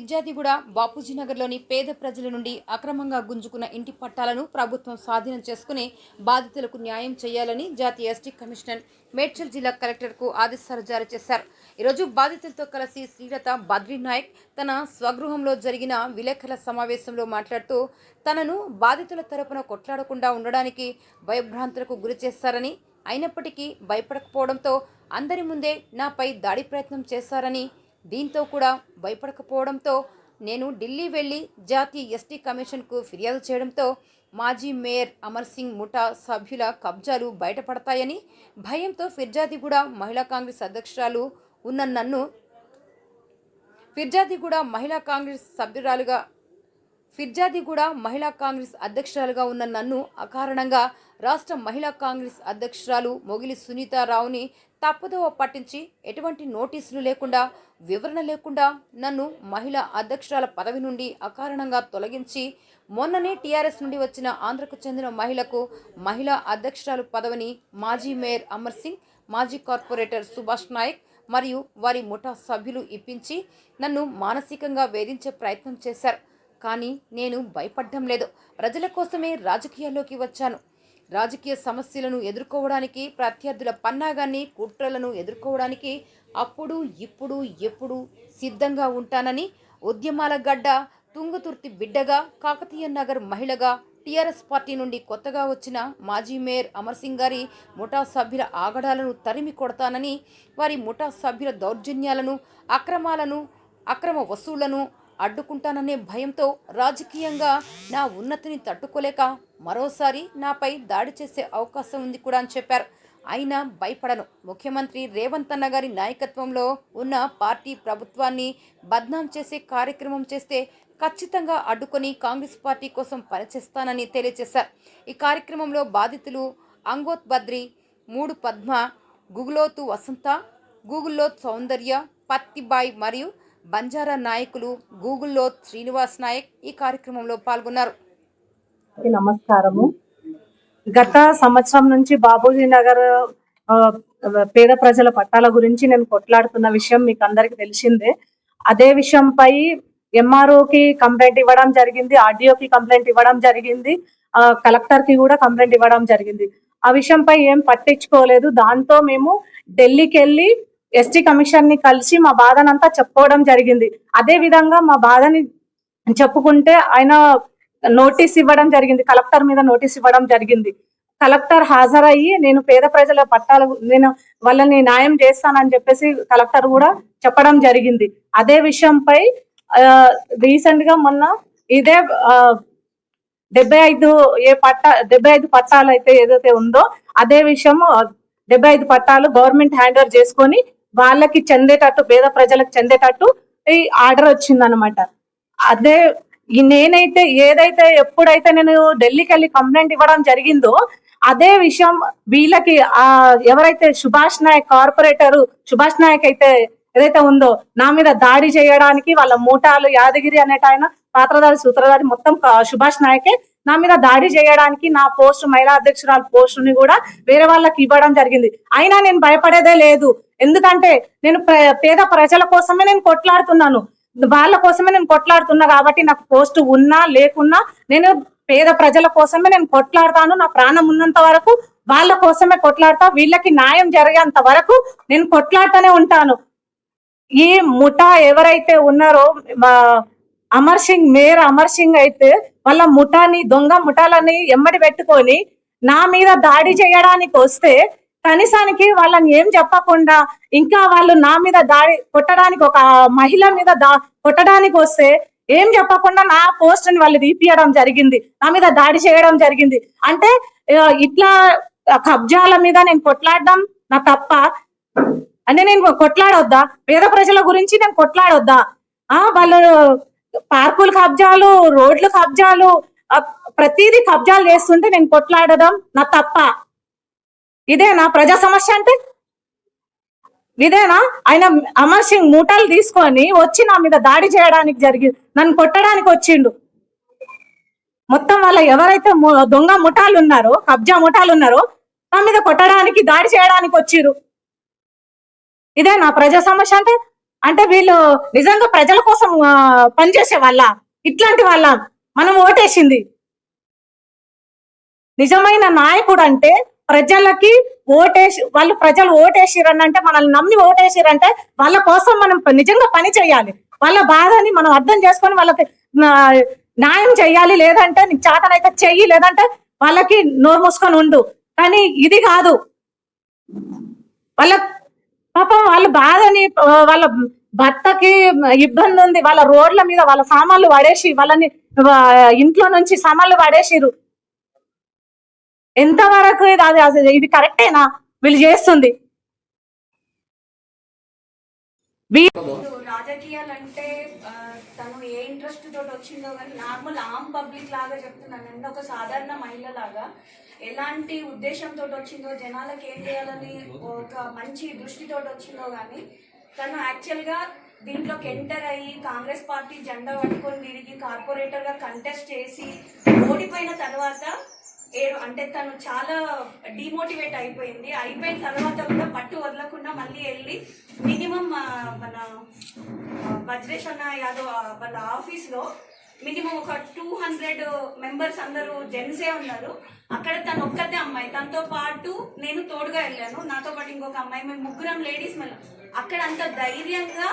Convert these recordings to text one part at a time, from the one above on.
ఫిర్జాదిగూడ బాపూజీనగర్లోని పేద ప్రజల నుండి అక్రమంగా గుంజుకున్న ఇంటి పట్టాలను ప్రభుత్వం స్వాధీనం చేసుకుని బాధితులకు న్యాయం చేయాలని జాతీయ ఎస్టీ కమిషనర్ మేడ్చల్ జిల్లా కలెక్టర్కు ఆదేశాలు జారీ చేశారు. ఈరోజు బాధితులతో కలిసి శ్రీలత బద్రీనాయక్ తన స్వగృహంలో జరిగిన విలేకరుల సమావేశంలో మాట్లాడుతూ తనను బాధితుల తరపున కొట్లాడకుండా ఉండడానికి భయభ్రాంతులకు గురి చేస్తారని అయినప్పటికీ భయపడకపోవడంతో అందరి ముందే నాపై దాడి ప్రయత్నం చేశారని దీంతో కూడా భయపడకపోవడంతో నేను ఢిల్లీ వెళ్ళి జాతీయ ఎస్టీ కమిషన్కు ఫిర్యాదు చేయడంతో మాజీ మేయర్ అమర్ సింగ్ ముఠా సభ్యుల కబ్జాలు బయటపడతాయని భయంతో ఫిర్జాదిగూడ మహిళా కాంగ్రెస్ అధ్యక్షురాలు ఉన్న నన్ను ఫిర్జాదిగూడ మహిళా కాంగ్రెస్ సభ్యురాలుగా ఫిర్జాదిగూడ మహిళా కాంగ్రెస్ అధ్యక్షురాలుగా ఉన్న నన్ను అకారణంగా రాష్ట్ర మహిళా కాంగ్రెస్ అధ్యక్షురాలు మొగిలి సునీతారావుని తప్పుదోవ పట్టించి ఎటువంటి నోటీసులు లేకుండా వివరణ లేకుండా నన్ను మహిళా అధ్యక్షురాల పదవి నుండి అకారణంగా తొలగించి మొన్ననే టీఆర్ఎస్ నుండి వచ్చిన ఆంధ్రకు చెందిన మహిళకు మహిళా అధ్యక్షురాలు పదవిని మాజీ మేయర్ అమర్ సింగ్ మాజీ కార్పొరేటర్ సుభాష్ నాయక్ మరియు వారి ముఠా సభ్యులు ఇప్పించి నన్ను మానసికంగా వేధించే ప్రయత్నం చేశారు. కానీ నేను భయపడ్డం లేదు. ప్రజల కోసమే రాజకీయాల్లోకి వచ్చాను. రాజకీయ సమస్యలను ఎదుర్కోవడానికి ప్రత్యర్థుల పన్నాగాన్ని కుట్రలను ఎదుర్కోవడానికి అప్పుడు ఇప్పుడు ఎప్పుడు సిద్ధంగా ఉంటానని ఉద్యమాల గడ్డ తుంగతుర్తి బిడ్డగా కాకతీయ నగర్ మహిళగా టీఆర్ఎస్ పార్టీ నుండి కొత్తగా వచ్చిన మాజీ మేయర్ అమర్ సింగ్ గారి ముఠా సభ్యుల ఆగడాలను తరిమి కొడతానని వారి ముఠా సభ్యుల దౌర్జన్యాలను అక్రమాలను అక్రమ వసూళ్ళను అడ్డుకుంటాననే భయంతో రాజకీయంగా నా ఉన్నతిని తట్టుకోలేక మరోసారి నాపై దాడి చేసే అవకాశం ఉంది కూడా అని చెప్పారు. అయినా భయపడను. ముఖ్యమంత్రి రేవంత్ అన్న గారి నాయకత్వంలో ఉన్న పార్టీ ప్రభుత్వాన్ని బద్నాం చేసే కార్యక్రమం చేస్తే ఖచ్చితంగా అడ్డుకొని కాంగ్రెస్ పార్టీ కోసం పనిచేస్తానని తెలియజేశారు. ఈ కార్యక్రమంలో బాధితులు అంగోత్ బద్రి మూడు పద్మ గుగులోతు వసంత గూగుల్లో సౌందర్య పత్తిబాయ్ మరియు బంజారా నాయకులు గూగుల్లో శ్రీనివాస్ నాయక్ ఈ కార్యక్రమంలో పాల్గొన్నారు. నమస్కారము. గత సంవత్సరం నుంచి బాబూజీ నగర్ పేద ప్రజల పట్టాల గురించి నేను కొట్లాడుతున్న విషయం మీకు అందరికి తెలిసిందే. అదే విషయంపై ఎంఆర్ఓకి కంప్లైంట్ ఇవ్వడం జరిగింది ఆర్డీఓకి కంప్లైంట్ ఇవ్వడం జరిగింది ఆ, కలెక్టర్కి కూడా కంప్లైంట్ ఇవ్వడం జరిగింది. ఆ విషయంపై ఏం పట్టించుకోలేదు. దాంతో మేము ఢిల్లీకి వెళ్ళి ఎస్టీ కమిషన్ని కలిసి మా బాధనంతా చెప్పుకోవడం జరిగింది. అదే విధంగా మా బాధని చెప్పుకుంటే ఆయన నోటీస్ ఇవ్వడం జరిగింది. కలెక్టర్ మీద నోటీస్ ఇవ్వడం జరిగింది. కలెక్టర్ హాజరయ్యి నేను పేద ప్రజల పట్టాలు నేను వాళ్ళని న్యాయం చేస్తానని చెప్పేసి కలెక్టర్ కూడా చెప్పడం జరిగింది. అదే విషయంపై రీసెంట్గా మొన్న ఇదే డెబ్బై ఐదు ఏ పట్ట డెబ్బై ఐదు పట్టాలు అయితే ఏదైతే ఉందో అదే విషయం డెబ్బై ఐదు పట్టాలు గవర్నమెంట్ హ్యాండ్ ఓవర్ చేసుకొని వాళ్ళకి చెందేటట్టు పేద ప్రజలకు చెందేటట్టు ఈ ఆర్డర్ వచ్చిందనమాట అదే నేనైతే ఏదైతే ఎప్పుడైతే నేను ఢిల్లీకి వెళ్ళి కంప్లైంట్ ఇవ్వడం జరిగిందో అదే విషయం వీళ్ళకి ఆ ఎవరైతే సుభాష్ నాయక్ కార్పొరేటర్ సుభాష్ నాయక్ అయితే ఏదైతే ఉందో నా మీద దాడి చేయడానికి వాళ్ళ మూటాలు యాదగిరి అనేట ఆయన పాత్రధారి సూత్రధారి మొత్తం సుభాష్ నాయకే నా మీద దాడి చేయడానికి నా పోస్ట్ మహిళా అధ్యక్షురాలు పోస్టుని కూడా వేరే వాళ్ళకి ఇవ్వడం జరిగింది. అయినా నేను భయపడేదే లేదు. ఎందుకంటే నేను పేద ప్రజల కోసమే నేను కొట్లాడుతున్నాను. వాళ్ళ కోసమే నేను కొట్లాడుతున్నా కాబట్టి నాకు పోస్ట్ ఉన్నా లేకున్నా నేను పేద ప్రజల కోసమే నేను కొట్లాడతాను. నా ప్రాణం ఉన్నంత వరకు వాళ్ళ కోసమే కొట్లాడతా. వీళ్ళకి న్యాయం జరిగేంత వరకు నేను కొట్లాడుతూనే ఉంటాను. ఈ ముఠా ఎవరైతే ఉన్నారో అమర్ సింగ్ మేయర్ అమర్ సింగ్ అయితే వాళ్ళ ముఠాని దొంగ ముఠాలని ఎమ్మడి పెట్టుకొని నా మీద దాడి చేయడానికి వస్తే కనీసానికి వాళ్ళని ఏం చెప్పకుండా ఇంకా వాళ్ళు నా మీద దాడి కొట్టడానికి ఒక మహిళ మీద దా కొట్టడానికి వస్తే ఏం చెప్పకుండా నా పోస్ట్ని వాళ్ళు తీపియడం జరిగింది. నా మీద దాడి చేయడం జరిగింది. అంటే ఇట్లా కబ్జాల మీద నేను కొట్లాడడం నా తప్ప. అంటే నేను కొట్లాడొద్దా? పేద ప్రజల గురించి నేను కొట్లాడొద్దా? ఆ వాళ్ళు పార్కులు కబ్జాలు రోడ్లు కబ్జాలు ప్రతిదీ కబ్జాలు చేస్తుంటే నేను కొట్లాడడం నా తప్ప. ఇదేనా ప్రజా సమస్య అంటే? ఇదేనా? ఆయన అమర్ సింగ్ మూటలు తీసుకొని వచ్చి నా మీద దాడి చేయడానికి జరిగింది నన్ను కొట్టడానికి వచ్చిండు. మొత్తం వాళ్ళ ఎవరైతే దొంగ ముఠాలు ఉన్నారో కబ్జా ముఠాలు ఉన్నారో నా మీద కొట్టడానికి దాడి చేయడానికి వచ్చిరు. ఇదే నా ప్రజా సమస్య అంటే? అంటే వీళ్ళు నిజంగా ప్రజల కోసం పనిచేసే వాళ్ళ ఇట్లాంటి వాళ్ళ మనం ఓటేసింది. నిజమైన నాయకుడు అంటే ప్రజలకి ఓటేసి వాళ్ళు ప్రజలు ఓటేసిరని అంటే మనల్ని నమ్మి ఓటేసిరంటే వాళ్ళ కోసం మనం నిజంగా పని చేయాలి. వాళ్ళ బాధని మనం అర్థం చేసుకొని వాళ్ళకి న్యాయం చేయాలి. లేదంటే నీకు చేతనైతే చెయ్యి. లేదంటే వాళ్ళకి నోరు మూసుకొని ఉండు. కానీ ఇది కాదు. వాళ్ళ పాపం వాళ్ళ బాధని వాళ్ళ భర్తకి ఇబ్బంది ఉంది వాళ్ళ రోడ్ల మీద వాళ్ళ సామాన్లు పడేసి వాళ్ళని ఇంట్లో నుంచి సామాన్లు పడేసిరు ఎంతవరకు ఇది అది ఇది కరెక్టేనా వీళ్ళు చేస్తుంది. రాజకీయాలు రాజకీయాలంటే తను ఏ ఇంట్రెస్ట్ తోటి వచ్చిందో కానీ నార్మల్ ఆమ్ పబ్లిక్ లాగా చెప్తున్నాను. అంటే ఒక సాధారణ మహిళ లాగా ఎలాంటి ఉద్దేశంతో వచ్చిందో జనాలకు ఏం చేయాలని ఒక మంచి దృష్టితో వచ్చిందో కానీ తను యాక్చువల్గా దీంట్లోకి ఎంటర్ అయ్యి కాంగ్రెస్ పార్టీ జెండా పట్టుకొని తిరిగి కార్పొరేటర్గా కంటెస్ట్ చేసి ఓడిపోయిన తర్వాత ఏడు అంటే తను చాలా డిమోటివేట్ అయిపోయింది. అయిపోయిన తర్వాత కూడా పట్టు వదలకుండా మళ్ళీ వెళ్ళి మినిమం మన ఆ, వజ్రేష్ అన్న యాదవ్ వాళ్ళ ఆఫీస్లో మినిమం ఒక టూ హండ్రెడ్ మెంబర్స్ అందరూ జెంట్సే ఉన్నారు. అక్కడ తను ఒక్కతే అమ్మాయి. తనతో పాటు నేను తోడుగా వెళ్ళాను. నాతో పాటు ఇంకొక అమ్మాయి. మేము ముగ్గురం లేడీస్ మళ్ళీ అక్కడ అంత ధైర్యంగా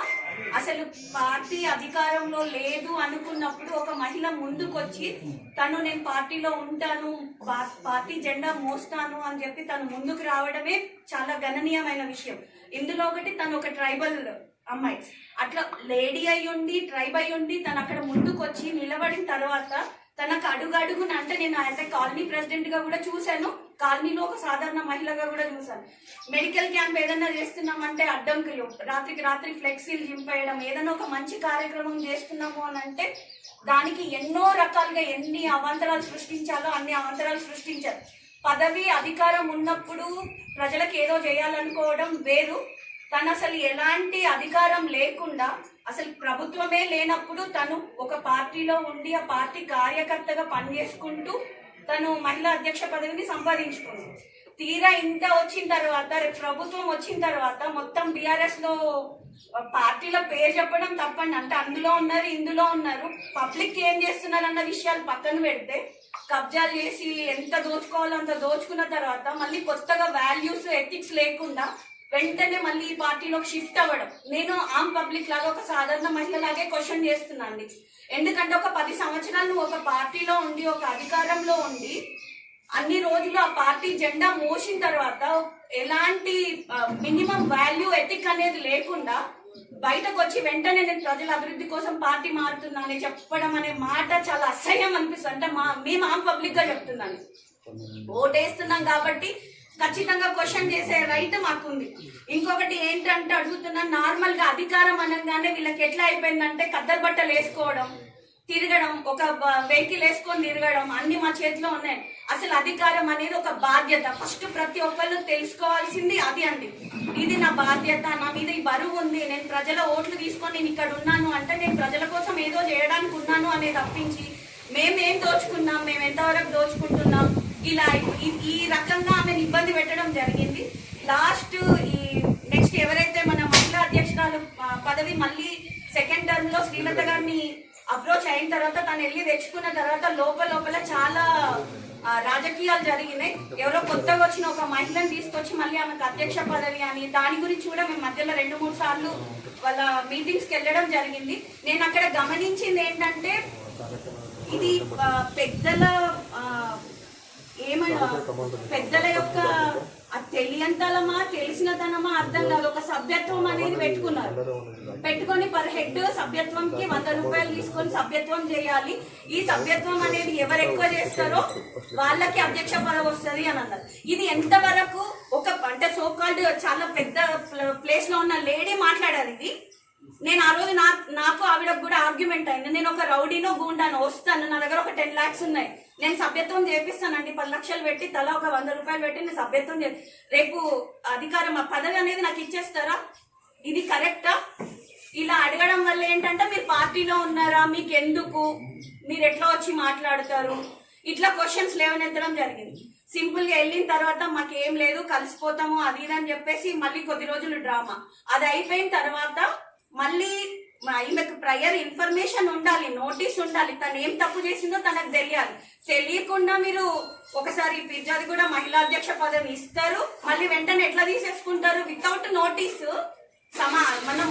అసలు పార్టీ అధికారంలో లేదు అనుకున్నప్పుడు ఒక మహిళ ముందుకొచ్చి తను నేను పార్టీలో ఉంటాను పార్టీ జెండా మోస్తాను అని చెప్పి తను ముందుకు రావడమే చాలా గణనీయమైన విషయం. ఇందులో ఒకటి తను ఒక ట్రైబల్ అమ్మాయి. అట్లా లేడీ అయి ఉండి ట్రైబ్ అయి ఉండి తను అక్కడ ముందుకొచ్చి నిలబడిన తర్వాత తనకు అడుగు అడుగున అంటే నేను యాజ్ ఎ కాలనీ ప్రెసిడెంట్గా కూడా చూశాను కాలనీలో ఒక సాధారణ మహిళగా కూడా చూసాను మెడికల్ క్యాంప్ ఏదైనా చేస్తున్నామంటే అడ్డంకులు. రాత్రికి రాత్రి ఫ్లెక్సీలు చింపేయడం ఏదైనా ఒక మంచి కార్యక్రమం చేస్తున్నాము అని అంటే దానికి ఎన్నో రకాలుగా ఎన్ని అవాంతరాలు సృష్టించాలో అన్ని అవాంతరాలు సృష్టించారు. పదవి అధికారం ఉన్నప్పుడు ప్రజలకు ఏదో చేయాలనుకోవడం వేరు. తను అసలు ఎలాంటి అధికారం లేకుండా అసలు ప్రభుత్వమే లేనప్పుడు తను ఒక పార్టీలో ఉండి ఆ పార్టీ కార్యకర్తగా పనిచేసుకుంటూ తను మహిళా అధ్యక్ష పదవిని సంపాదించుకుంది తీరా ఇంత వచ్చిన తర్వాత రేపు ప్రభుత్వం వచ్చిన తర్వాత మొత్తం బీఆర్ఎస్లో పార్టీల పేరు చెప్పడం తప్పండి. అంటే అందులో ఉన్నారు ఇందులో ఉన్నారు. పబ్లిక్ ఏం చేస్తున్నారు అన్న విషయాలు పక్కన పెడితే కబ్జాలు చేసి ఎంత దోచుకోవాలో అంత దోచుకున్న తర్వాత మళ్ళీ కొత్తగా వాల్యూస్ ఎథిక్స్ లేకుండా వెంటనే మళ్ళీ ఈ పార్టీలోకి షిఫ్ట్ అవ్వడం. నేను ఆమ్ పబ్లిక్ లాగా ఒక సాధారణ మహిళ లాగే క్వశ్చన్ చేస్తున్నాను ఎందుకంటే ఒక పది సంవత్సరాలు నువ్వు ఒక పార్టీలో ఉండి ఒక అధికారంలో ఉండి అన్ని రోజులు ఆ పార్టీ జెండా మోసిన తర్వాత ఎలాంటి మినిమం వాల్యూ ఎథిక్ అనేది లేకుండా బయటకు వచ్చి వెంటనే నేను ప్రజల అభివృద్ధి కోసం పార్టీ మారుతున్నానని చెప్పడం అనే మాట చాలా అసహ్యం అనిపిస్తుంది. అంటే మా మేము ఆమ్ పబ్లిక్గా చెప్తున్నాను. ఓటేస్తున్నాం కాబట్టి ఖచ్చితంగా క్వశ్చన్ చేసే రైట్ మాకుంది ఇంకొకటి ఏంటంటే అడుగుతున్నాను నార్మల్గా అధికారం అనగానే వీళ్ళకి ఎట్లా అయిపోయిందంటే కద్దరు బట్టలు వేసుకోవడం తిరగడం ఒక వెహికల్ వేసుకొని తిరగడం అన్ని మా చేతిలో ఉన్నాయి. అసలు అధికారం అనేది ఒక బాధ్యత. ఫస్ట్ ప్రతి ఒక్కళ్ళు తెలుసుకోవాల్సింది అది అండి. ఇది నా బాధ్యత నా మీద ఈ బరువు ఉంది. నేను ప్రజల ఓట్లు తీసుకొని నేను ఇక్కడ ఉన్నాను అంటే నేను ప్రజల కోసం ఏదో చేయడానికి ఉన్నాను అనేది తప్పించి మేమేం దోచుకున్నాం మేము ఎంతవరకు దోచుకుంటున్నాం ఇలా ఈ- ఈ రకంగా ఆమెను ఇబ్బంది పెట్టడం జరిగింది. లాస్ట్ ఈ నెక్స్ట్ ఎవరైతే మన మహిళా అధ్యక్షురాలు పదవి మళ్ళీ సెకండ్ టర్మ్లో శ్రీలత గారిని అప్రోచ్ అయిన తర్వాత తను వెళ్ళి తెచ్చుకున్న తర్వాత లోపల లోపల చాలా రాజకీయాలు జరిగినాయి. ఎవరో కొత్తగా వచ్చిన ఒక మహిళను తీసుకొచ్చి మళ్ళీ ఆమెకు అధ్యక్ష పదవి అని దాని గురించి కూడా మేము మధ్యలో రెండు మూడు సార్లు వాళ్ళ మీటింగ్స్కి వెళ్ళడం జరిగింది. నేను అక్కడ గమనించింది ఏంటంటే ఇది పెద్దల ఏమైనా పెద్దల యొక్క తెలియంతలమా తెలియంతలమా తెలిసినతనమా అర్థం కాదు. ఒక సభ్యత్వం అనేది పెట్టుకున్నారు. పెట్టుకొని పర్ హెడ్ సభ్యత్వంకి వంద రూపాయలు తీసుకొని సభ్యత్వం చేయాలి. ఈ సభ్యత్వం అనేది ఎవరు ఎక్కువ చేస్తారో వాళ్ళకి అధ్యక్ష పదవి వస్తుంది అని అన్నారు. ఇది ఎంతవరకు ఒక అంటే సోకాల్డ్ చాలా పెద్ద ప్లేస్లో ఉన్న లేడీ మాట్లాడారు ఇది. నేను ఆ రోజు నా నాకు ఆవిడకు కూడా ఆర్గ్యుమెంట్ అయింది. నేను ఒక రౌడీనో గూండాను వస్తాను. నా దగ్గర ఒక టెన్ లాక్స్ ఉన్నాయి. నేను సభ్యత్వం చేపిస్తానండి. పది లక్షలు పెట్టి తల ఒక వంద రూపాయలు పెట్టి నేను సభ్యత్వం చే రేపు అధికారం ఆ పదవి అనేది నాకు ఇచ్చేస్తారా? ఇది కరెక్టా? ఇలా అడగడం వల్ల ఏంటంటే మీరు పార్టీలో ఉన్నారా? మీకు ఎందుకు మీరు ఎట్లా వచ్చి మాట్లాడతారు? ఇట్లా క్వశ్చన్స్ లేవనెత్తడం జరిగింది. సింపుల్గా వెళ్ళిన తర్వాత మాకు లేదు కలిసిపోతాము అది ఇది అని చెప్పేసి మళ్ళీ కొద్ది రోజులు డ్రామా. అది అయిపోయిన తర్వాత మళ్ళీ మా- ఈమెకు ప్రయర్ ఇన్ఫర్మేషన్ ఉండాలి నోటీస్ ఉండాలి తను ఏం తప్పు చేసిందో తనకు తెలియాలి. తెలియకుండా మీరు ఒకసారి పిజ్జాది కూడా మహిళా అధ్యక్ష పదవి ఇస్తారు మళ్ళీ వెంటనే ఎట్లా తీసేసుకుంటారు? వితౌట్ నోటీస్ సమా మనం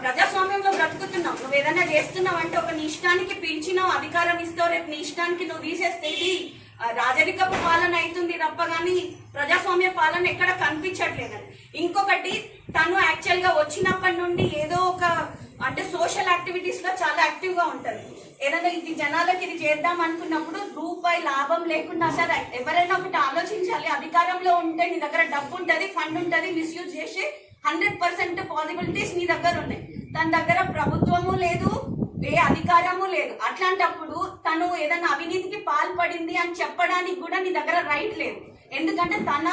ప్రజాస్వామ్యంలో బ్రతుకుతున్నాం. నువ్వు ఏదైనా చేస్తున్నావు అంటే ఒక నీ ఇష్టానికి పిలిచినావు అధికారం ఇస్తావు రేపు నీ ఇష్టానికి నువ్వు తీసేస్తే ఇది రాజరికపు పాలన అవుతుంది తప్ప కానీ ప్రజాస్వామ్య పాలన ఎక్కడ కనిపించట్లేదండి ఇంకొకటి తను యాక్చువల్గా వచ్చినప్పటి నుండి ఏదో ఒక అంటే సోషల్ యాక్టివిటీస్లో చాలా యాక్టివ్గా ఏదైనా ఇది జనాలకి ఇది చేద్దాం అనుకున్నప్పుడు రూపాయి లాభం లేకుండా సరే ఎవరైనా ఒకటి ఆలోచించాలి. అధికారంలో ఉంటే నీ దగ్గర డబ్బు ఉంటుంది ఫండ్ ఉంటుంది మిస్యూజ్ చేసే హండ్రెడ్ పర్సెంట్ పాసిబిలిటీస్ నీ దగ్గర ఉన్నాయి. తన దగ్గర ప్రభుత్వము లేదు ఏ అధికారము లేదు. అట్లాంటప్పుడు తను ఏదైనా అవినీతికి పాల్పడింది అని చెప్పడానికి కూడా నీ దగ్గర రైట్ లేదు. ఎందుకంటే తన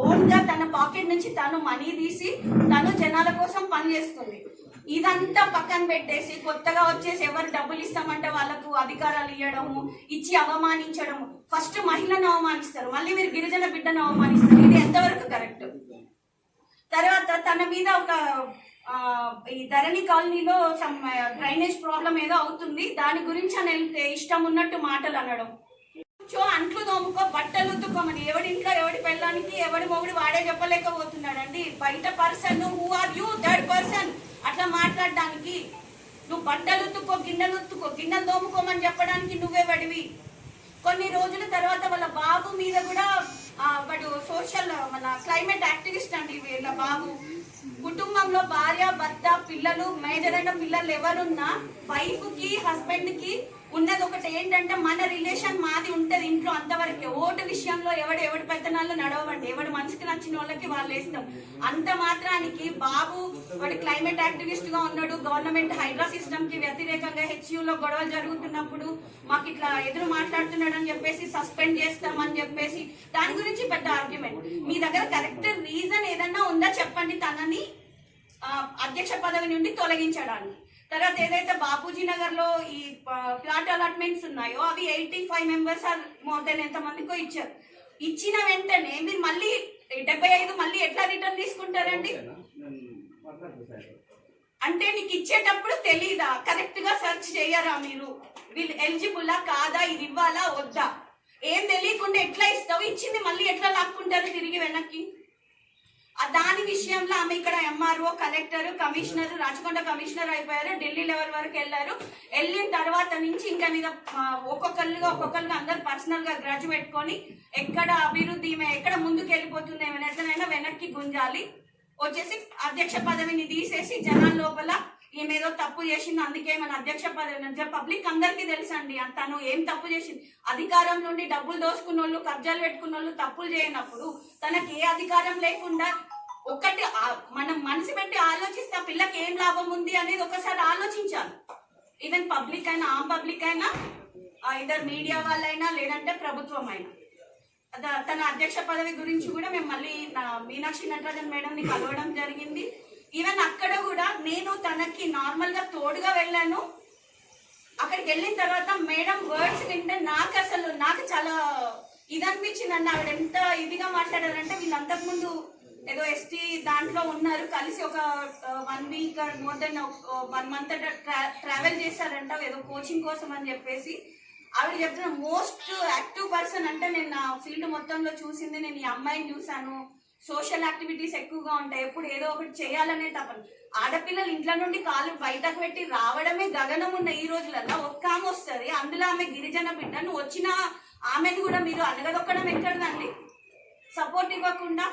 ఓన్గా తన పాకెట్ నుంచి తను మనీ తీసి తను జనాల కోసం పని చేస్తుంది. ఇదంతా పక్కన పెట్టేసి కొత్తగా వచ్చేసి ఎవరు డబ్బులు ఇస్తామంటే వాళ్ళకు అధికారాలు ఇవ్వడము ఇచ్చి అవమానించడము. ఫస్ట్ మహిళను అవమానిస్తారు మళ్ళీ మీరు గిరిజన బిడ్డను అవమానిస్తారు. ఇది ఎంతవరకు కరెక్ట్? తర్వాత తన మీద ఒక ఈ ధరణి కాలనీలో సమ్ డ్రైనేజ్ ప్రాబ్లం ఏదో అవుతుంది. దాని గురించి అని వెళ్తే ఇష్టం ఉన్నట్టు మాటలు అనడం. చో అంట్లు తోముకో బట్టలు ఉద్దుకోమని ఎవడి ఇంట్లో ఎవడి పెళ్ళానికి ఎవడి మొగుడు వాడే చెప్పలేకపోతున్నాడండి. బయట person who are you third person అట్లా మాట్లాడడానికి. నువ్వు బట్టలు ఉత్తుకో గిన్నెలు ఉత్తుకో గిన్నెలు తోముకోమని చెప్పడానికి నువ్వే పడివి కొన్ని రోజుల తర్వాత వాళ్ళ బాబు మీద కూడా వాడు సోషల్ మన క్లైమేట్ యాక్టివిస్ట్ అండి వీళ్ళ బాబు. కుటుంబంలో భార్య భర్త పిల్లలు మేజర్ అయిన పిల్లలు ఎవరున్నా వైఫ్కి హస్బెండ్కి ఉన్నది ఒకటి ఏంటంటే మన రిలేషన్ మాది ఉంటది ఇంట్లో అంతవరకే. ఓటు విషయంలో ఎవడు ఎవడి పెత్తనాల్లో నడవండి ఎవడు మనసుకి నచ్చిన వాళ్ళకి వాళ్ళు వేస్తాం అంత మాత్రానికి బాబు వాడు క్లైమేట్ యాక్టివిస్ట్గా ఉన్నాడు. గవర్నమెంట్ హైడ్రా సిస్టమ్కి వ్యతిరేకంగా హెచ్యూలో గొడవలు జరుగుతున్నప్పుడు మాకు ఇట్లా ఎదురు మాట్లాడుతున్నాడు అని చెప్పేసి సస్పెండ్ చేస్తామని చెప్పేసి దాని గురించి పెద్ద ఆర్గ్యుమెంట్. మీ దగ్గర కరెక్ట్ రీజన్ ఏదన్నా ఉందా చెప్పండి తనని అధ్యక్ష పదవి నుండి తొలగించడానికి. తర్వాత ఏదైతే బాపూజీ నగర్లో ఈ ప్లాట్ అలాట్మెంట్స్ ఉన్నాయో అవి eighty five members or more than ఎంత మందికో ఇచ్చారు. ఇచ్చిన వెంటనే మీరు మళ్ళీ డెబ్బై ఐదు మళ్ళీ ఎట్లా రిటర్న్ తీసుకుంటారండి? అంటే నీకు ఇచ్చేటప్పుడు తెలీదా? కరెక్ట్గా సెర్చ్ చేయరా మీరు? వీళ్ళు ఎలిజిబులా కాదా? ఇది ఇవ్వాలా? వద్దా? ఏం తెలియకుండా ఎట్లా ఇస్తావు? ఇచ్చింది మళ్ళీ ఎట్లా లాక్కుంటారు తిరిగి వెనక్కి? దాని విషయంలో ఆమె ఇక్కడ MRO collector commissioner Rachakonda commissioner అయిపోయారు. ఢిల్లీ లెవెల్ వరకు వెళ్ళారు. వెళ్ళిన తర్వాత నుంచి ఇంకా మీద ఒక్కొక్కరుగా ఒక్కొక్కరుగా అందరు పర్సనల్గా గ్రాడ్యుయేట్ పెట్టుకొని ఎక్కడ అభివృద్ధి ఎక్కడ ముందుకు వెళ్ళిపోతుంది ఏమైనా వెనక్కి గుంజాలి. వచ్చేసి అధ్యక్ష పదవిని తీసేసి జనాల లోపల ఏమేదో తప్పు చేసింది అందుకే మన అధ్యక్ష పదవి పబ్లిక్ అందరికీ తెలుసండి తను ఏం తప్పు చేసింది. అధికారం నుండి డబ్బులు దోసుకున్న వాళ్ళు కబ్జాలు పెట్టుకున్న వాళ్ళు తప్పులు చేయనప్పుడు తనకి ఏ అధికారం లేకుండా ఒకటి మనం మనసు పెట్టి ఆలోచిస్తే ఆ పిల్లకి ఏం లాభం ఉంది అనేది ఒకసారి ఆలోచించాలి. ఈవెన్ పబ్లిక్ అయినా ఆమ్ పబ్లిక్ అయినా ఇద్దరు మీడియా వాళ్ళైనా లేదంటే ప్రభుత్వం అయినా తన అధ్యక్ష పదవి గురించి కూడా మేము మళ్ళీ నా మీనాక్షి నటరాజన్ మేడంని కలవడం జరిగింది. ఈవెన్ అక్కడ కూడా నేను తనకి నార్మల్గా తోడుగా వెళ్ళాను. అక్కడికి వెళ్ళిన తర్వాత మేడం వర్డ్స్ వింటే నాకు అసలు నాకు చాలా ఇది అనిపించింది అండి ఆవిడ ఎంత ఇదిగా మాట్లాడారంటే వీళ్ళు అంతకుముందు ఏదో ఎస్టీ దాంట్లో ఉన్నారు. కలిసి ఒక one week more than one month travel చేశారంట. ఏదో కోచింగ్ కోసం అని చెప్పేసి ఆవిడ చెప్తున్న మోస్ట్ యాక్టివ్ పర్సన్ అంటే నేను నా ఫీల్డ్ మొత్తంలో చూసింది. నేను ఈ అమ్మాయిని చూశాను. సోషల్ యాక్టివిటీస్ ఎక్కువగా ఉంటాయి. ఎప్పుడు ఏదో ఒకటి చేయాలనే తపన. ఆడపిల్లలు ఇంట్లో నుండి కాలు బయటకు పెట్టి రావడమే గగనం ఉన్న ఈ రోజులలో ఒక్క ఆమె వస్తుంది. అందులో ఆమె గిరిజన బిడ్డ నువ్వు వచ్చిన ఆమెను కూడా మీరు అనగదొక్కడం ఎక్కడదండి? సపోర్ట్ ఇవ్వకుండా